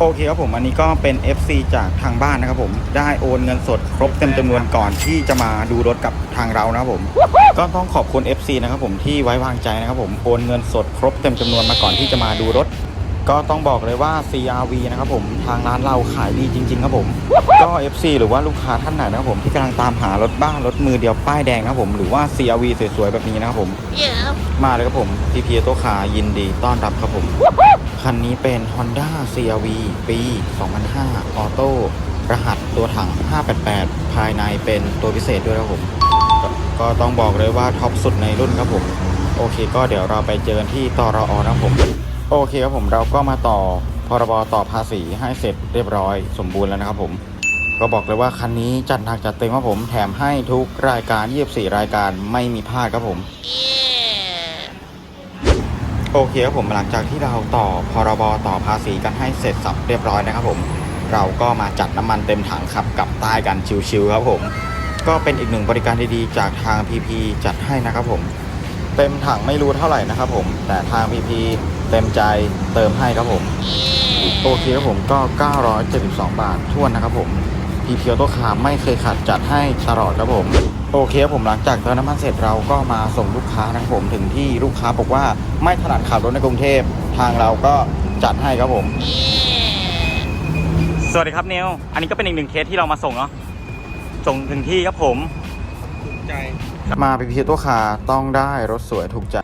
โอเคครับผมอันนี้ก็เป็น FC จากทางบ้านนะครับผมได้โอนเงินสดครบเต็มจำนวนก่อนที่จะมาดูรถกับทางเรานะครับผม ก็ต้องขอบคุณ FC นะครับผมที่ไว้วางใจนะครับผมโอนเงินสดครบเต็มจำนวนมาก่อนที่จะมาดูรถ ก็ต้องบอกเลยว่า CRV นะครับผมทางร้านเราขายดีจริง ๆ ครับผม ก็ FC หรือว่าลูกค้าท่านไหนนะครับผมที่กำลังตามหารถบ้านรถมือเดียวป้ายแดงนะครับผมหรือว่า CRV สวยๆแบบนี้นะครับผม Yeah. มาเลยครับผมพีพีโตคายินดีต้อนรับครับผม คันนี้เป็น Honda CRV ปี 2005 ออโต้รหัสตัวถัง 588 ภายในเป็นตัวพิเศษด้วยครับผมกก็ต้องบอกเลยว่าท็อปสุดในรุ่นครับผม โอเคก็เดี๋ยวเราไปเจอกันที่ตรอนะครับผม โอเคครับผมเราก็มาต่อพรบต่อภาษีให้เสร็จเรียบร้อยสมบูรณ์แล้วนะครับผมก็บอกเลยว่าคันนี้จัดหนักจัดเต็มครับผมแถมให้ทุกรายการ 24 รายการไม่มีพลาดครับผม Yeah. โอเคครับผมหลังจากที่เราต่อพรบต่อภาษีกันให้เสร็จสับเรียบร้อยนะครับผม เราก็มาจัดน้ำมันเต็มถังขับกลับใต้กันชิวๆครับผม ก็เป็นอีกหนึ่งบริการดีๆ จากทาง PP จัดให้นะครับผม เต็มถังไม่รู้เท่าไหร่นะครับผม แต่ทาง PP เต็มใจเติมให้ครับผมโอเคครับผมก็ 972 บาททวนนะครับผมพีเพียวตัวคาไม่เคยขัดจัดให้ตลอดครับผมโอเคครับผมหลังจากเติมน้ำมันเสร็จเราก็มาส่งลูกค้านะครับผมถึงที่ลูกค้าบอกว่าไม่ถนัดขับรถในกรุงเทพทางเราก็จัดให้ครับผม Yeah. สวัสดีครับเนวอันนี้ก็เป็นอีกหนึ่งเคสที่เรามาส่งเนาะส่งถึงที่ครับผมถูกใจมาพีพีตัวคาต้องได้รถสวยถูกใจ